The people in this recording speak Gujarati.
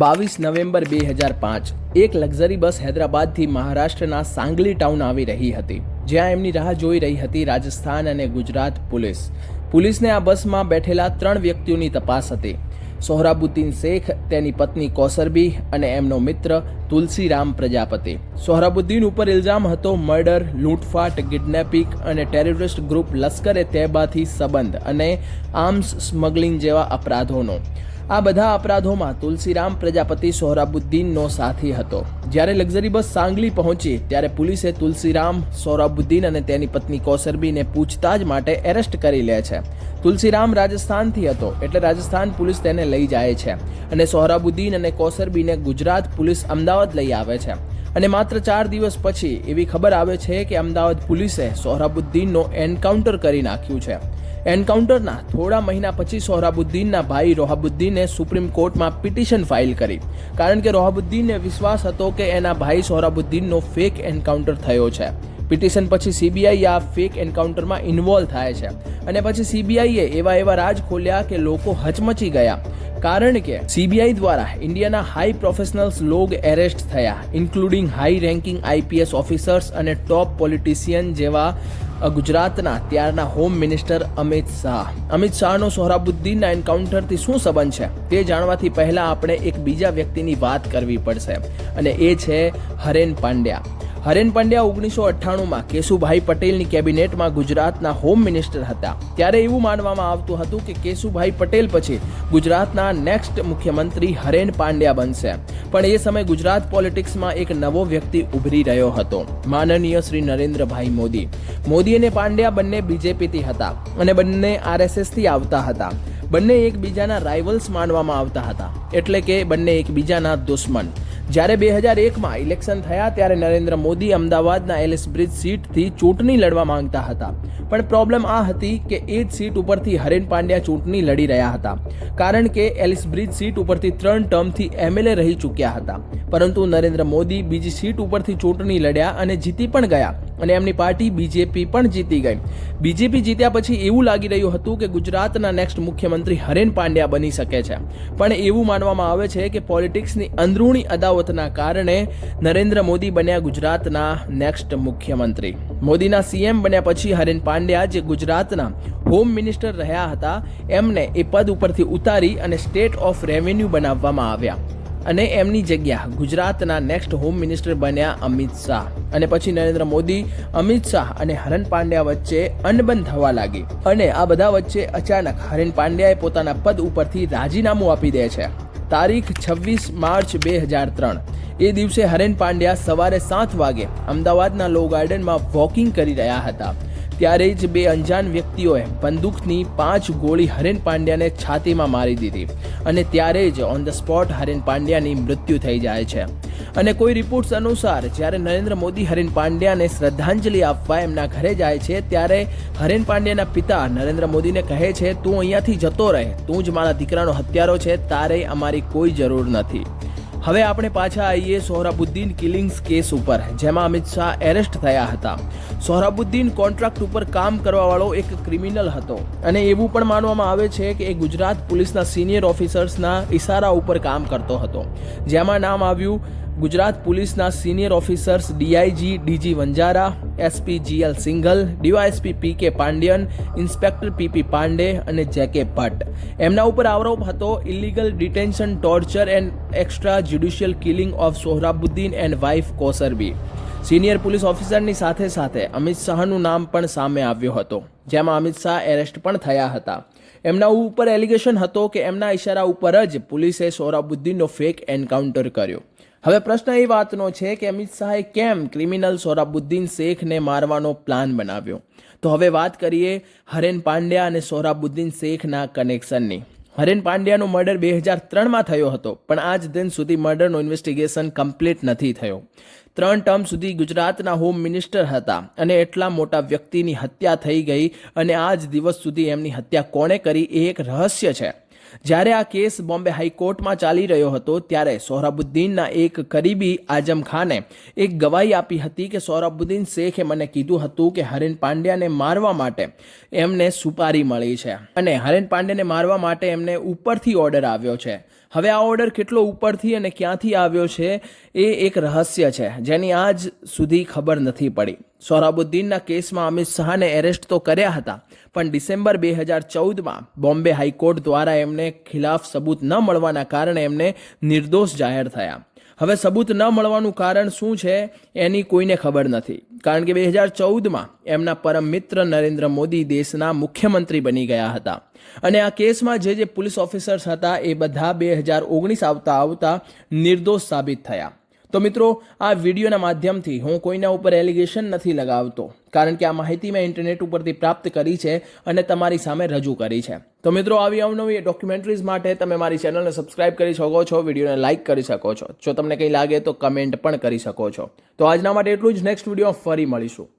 બાવીસ નવેમ્બર બે હજાર પાંચ, એક લક્ઝરી બસ હૈદરાબાદથી મહારાષ્ટ્રના સાંગલી ટાઉન આવી રહી હતી, જ્યાં એમની રાહ જોઈ રહી હતી રાજસ્થાન અને ગુજરાત પોલીસ. પોલીસને આ બસમાં બેઠેલા ત્રણ વ્યક્તિઓની તપાસ હતી. સોહરાબુદ્દીન શેખ, તેની પત્ની કોસરબી અને એમનો મિત્ર તુલસીરામ પ્રજાપતિ. સોહરાબુદ્દીન ઉપર ઇલ્ઝામ હતો મર્ડર, લૂંટફાટ, કિડનેપિંગ અને ટેરરિસ્ટ ગ્રુપ લશ્કરે તૈબાથી સંબંધ અને આર્મ્સ સ્મગલિંગ જેવા અપરાધોનો. આ બધા અપરાધોમાં તુલસીરામ પ્રજાપતિ સોહરાબુદ્દીનનો સાથી હતો. જ્યારે લક્ઝરી બસ સાંગલી પહોંચી, ત્યારે પોલીસે તુલસીરામ, સોહરાબુદ્દીન અને તેની પત્ની કોસરબીને પૂછતાછ માટે એરેસ્ટ કરી લે છે. તુલસીરામ રાજસ્થાનથી હતો, એટલે રાજસ્થાન પોલીસ તેને લઈ જાય છે અને સોહરાબુદ્દીન અને કોસરબીને ગુજરાત પોલીસ અમદાવાદ લઈ આવે છે. અને માત્ર ચાર દિવસ પછી એવી ખબર આવે છે કે અમદાવાદ પોલીસે સોહરાબુદ્દીનનો એન્કાઉન્ટર કરી નાખ્યું છે. એન્કાઉન્ટરના થોડા મહિના પછી સોહરાબુદ્દીનના ભાઈ રોહાબુદ્દીને સુપ્રીમ કોર્ટમાં પિટિશન ફાઇલ કરી. કારણ કે રોહાબુદ્દીનને વિશ્વાસ હતો કે એના ભાઈ સોહરાબુદ્દીનનો ફેક એન્કાઉન્ટર થયો છે. પિટિશન પછી સીબીઆઈ આ ફેક એન્કાઉન્ટરમાં ઇન્વોલ્વ થાય છે. અને પછી સીબીઆઈએ એવા એવા રાજ ખોલ્યા કે લોકો હચમચી ગયા. કારણ કે સીબીઆઈ દ્વારા ઇન્ડિયાના હાઈ પ્રોફેશનલ્સ લોગ એરેસ્ટ થયા including high ranking IPS officers અને ટોપ પોલિટિશિયન જેવા ગુજરાતના ત્યારના હોમ મિનિસ્ટર અમિત શાહ. અમિત શાહનો સોહરાબુદ્દીનના એન્કાઉન્ટરથી શું સંબંધ છે? તે જાણવાથી પહેલા આપણે એક બીજા વ્યક્તિની વાત કરવી પડશે. અને એ છે હરેન પાંડ્યા. હરેન પંડ્યા ઓગણીસો અઠ્ઠાણુંમાં કેશુભાઈ પટેલની કેબિનેટમાં ગુજરાતના હોમ મિનિસ્ટર હતા. ત્યારે એવું માનવામાં આવતું હતું કે કેશુભાઈ પટેલ પછી ગુજરાતના નેક્સ્ટ મુખ્યમંત્રી હરેન પાંડ્યા બનશે. પણ એ સમયે ગુજરાત પોલિટિક્સમાં એક નવો વ્યક્તિ ઉભરી રહ્યો હતો. માનનીય શ્રી નરેન્દ્રભાઈ મોદી. મોદી અને પાંડ્યા બંને બીજેપીથી હતા અને બંને આરએસએસથી આવતા હતા. બંને એકબીજાના રાઇવલ્સ માનવામાં આવતા હતા. એટલે કે બંને એકબીજાના દુશ્મન. જ્યારે બે હજાર એકમાં ઇલેક્શન થયા ત્યારે નરેન્દ્ર મોદી અમદાવાદના એલિસ બ્રિજ સીટથી ચૂંટણી લડવા માંગતા હતા. પણ પ્રોબ્લેમ આ હતી કે એ જ સીટ ઉપરથી હરેન પાંડ્યા ચૂંટણી લડી રહ્યા હતા. કારણ કે એલિસ બ્રિજ સીટ ઉપરથી ત્રણ ટર્મથી એમએલએ રહી ચૂક્યા હતા. પરંતુ નરેન્દ્ર મોદી બીજી સીટ ઉપરથી ચૂંટણી લડ્યા અને જીતી પણ ગયા અને એમની પાર્ટી બીજેપી પણ જીતી ગઈ. બીજેપી જીત્યા પછી એવું લાગી રહ્યું હતું કે ગુજરાતના નેક્સ્ટ મુખ્યમંત્રી હરેન પાંડ્યા બની શકે છે. પણ એવું માનવામાં આવે છે કે પોલિટિક્સની અંદરૂણી અદાવતના કારણે નરેન્દ્ર મોદી બન્યા ગુજરાતના નેક્સ્ટ મુખ્યમંત્રી મોદીના સીએમ બન્યા પછી હરેન પાંડ્યા જે ગુજરાતના હોમ મિનિસ્ટર રહ્યા હતા એમને એ પદ ઉપરથી ઉતારી અને સ્ટેટ ઓફ રેવન્યુ બનાવવામાં આવ્યા. અને એમની જગ્યા ગુજરાતના નેક્સ્ટ હોમ મિનિસ્ટર બન્યા અમિત શાહ. અને પછી નરેન્દ્ર મોદી, અમિત શાહ અને હરન પાંડ્યા વચ્ચે અનબન થવા લાગી. અને આ બધા વચ્ચે અચાનક હરેન પાંડ્યાએ પોતાના પદ ઉપરથી રાજીનામું આપી દે છે. તારીખ છવ્વીસ માર્ચ બે હજાર ત્રણ. એ દિવસે હરેન પાંડ્યા સવારે સાત વાગે અમદાવાદના લો ગાર્ડનમાં વોકિંગ કરી રહ્યા હતા. ત્યારે જ બે અંજાન વ્યક્તિઓએ બંદૂકની પાંચ ગોળી હરેન પાંડ્યાને છાતીમાં મારી દીધી અને ત્યારે જ ઓન ધ સ્પોટ હરેન પાંડ્યાની મૃત્યુ થઈ જાય છે. અને કોઈ રિપોર્ટ્સ અનુસાર, જ્યારે નરેન્દ્ર મોદી હરેન પાંડ્યાને શ્રદ્ધાંજલિ આપવા એમના ઘરે જાય છે, ત્યારે હરેન પાંડ્યાના પિતા નરેન્દ્ર મોદીને કહે છે, તું અહીંયાથી જતો રહે. તું જ મારા દીકરાનો હત્યારો છે. તારે અમારી કોઈ જરૂર નથી. હવે આપણે પાછા આવીએ સોહરાબુદ્દીન કિલિંગ્સ કેસ ઉપર, જેમાં અમિત શાહ એરેસ્ટ થયા હતા. સોહરાબુદ્દીન કોન્ટ્રાક્ટ ઉપર કામ કરવાવાળો એક ક્રિમિનલ હતો. અને એવું પણ માનવામાં આવે છે કે એ ગુજરાત પોલીસના સિનિયર ઓફિસર્સના ઇશારા ઉપર કામ કરતો હતો, જેમાં નામ આવ્યું ગુજરાત પોલીસના senior officers DIG, DG Vanzara, SP GL Singhal, DYSP P K Pandiyan, inspector PP Pandey અને જેકે ભટ્ટ. એમના ઉપર આરોપ હતો illegal detention torture and extra judicial killing of Sohrabuddin and wife Kausarbi senior police ઓફિસરની સાથે સાથે અમિત શાહનું નામ પણ સામે આવ્યો હતો, જેમાં અમિત શાહ એરેસ્ટ પણ થયા હતા. એમના ઉપર એલિગેશન હતો કે એમના ઇશારા ઉપર જ પોલીસે સોહરાબુદ્દીનનો ફેક એન્કાઉન્ટર કર્યો. હવે પ્રશ્ન એ વાતનો છે કે અમિત શાહે કેમ ક્રિમિનલ સોહરાબુદ્દીન શેખને મારવાનો પ્લાન બનાવ્યો? તો હવે વાત કરીએ હરેન પાંડ્યા અને સોહરાબુદ્દીન શેખના કનેક્શનની. હરેન પાંડ્યાનો મર્ડર બે હજાર ત્રણમાં થયો હતો, પણ આજ દિન સુધી મર્ડરનો ઇન્વેસ્ટિગેશન કમ્પ્લીટ નથી થયો. ત્રણ ટર્મ સુધી ગુજરાતના હોમ મિનિસ્ટર હતા અને એટલા મોટા વ્યક્તિની હત્યા થઈ ગઈ અને આજ દિવસ સુધી એમની હત્યા કોણે કરી એ એક રહસ્ય છે. જ્યારે આ કેસ બોમ્બે હાઈકોર્ટમાં ચાલી રહ્યો હતો, ત્યારે સોહરાબુદ્દીનના એક કરીબી આઝમ ખાને એક ગવાહી આપી હતી કે સોહરાબુદ્દીન શેખે મને કીધું હતું કે હરેન પાંડ્યાને મારવા માટે એમને સુપારી મળી છે અને હરેન પાંડ્યાને મારવા માટે એમને ઉપરથી ઓર્ડર આવ્યો છે. હવે આ ઓર્ડર કેટલો ઉપરથી અને ક્યાંથી આવ્યો છે એ એક રહસ્ય છે, જેની આજ સુધી ખબર નથી પડી. સોહરાબુદ્દીનના કેસમાં અમિત શાહને એરેસ્ટ તો કર્યા હતા, પણ ડિસેમ્બર બે હજાર ચૌદમાં બોમ્બે હાઈકોર્ટ દ્વારા એમને ખિલાફ સબૂત ન મળવાના કારણે એમને નિર્દોષ જાહેર થયા. હવે સબૂત ન મળવાનું કારણ શું છે, એની કોઈને ખબર નથી. કારણ કે બે હજાર ચૌદમાં એમના પરમ મિત્ર નરેન્દ્ર મોદી દેશના મુખ્યમંત્રી બની ગયા હતા. અને આ કેસમાં જે જે પોલીસ ઓફિસર્સ હતા એ બધા બે હજાર ઓગણીસ આવતા આવતા નિર્દોષ સાબિત થયા. તો મિત્રો, આ વિડીયોના માધ્યમથી હું કોઈના ઉપર એલિગેશન નથી લગાવતો, કારણ કે આ માહિતી મેં ઇન્ટરનેટ ઉપરથી પ્રાપ્ત કરી છે અને તમારી સામે રજૂ કરી છે. તો મિત્રો, આવી અવનવી ડોક્યુમેન્ટરીઝ માટે તમે મારી ચેનલને સબસ્ક્રાઇબ કરી શકો છો, વિડીયોને લાઇક કરી શકો છો. જો તમને કંઈ લાગે તો કમેન્ટ પણ કરી શકો છો. તો આજના માટે એટલું જ. નેક્સ્ટ વીડિયો ફરી મળીશું.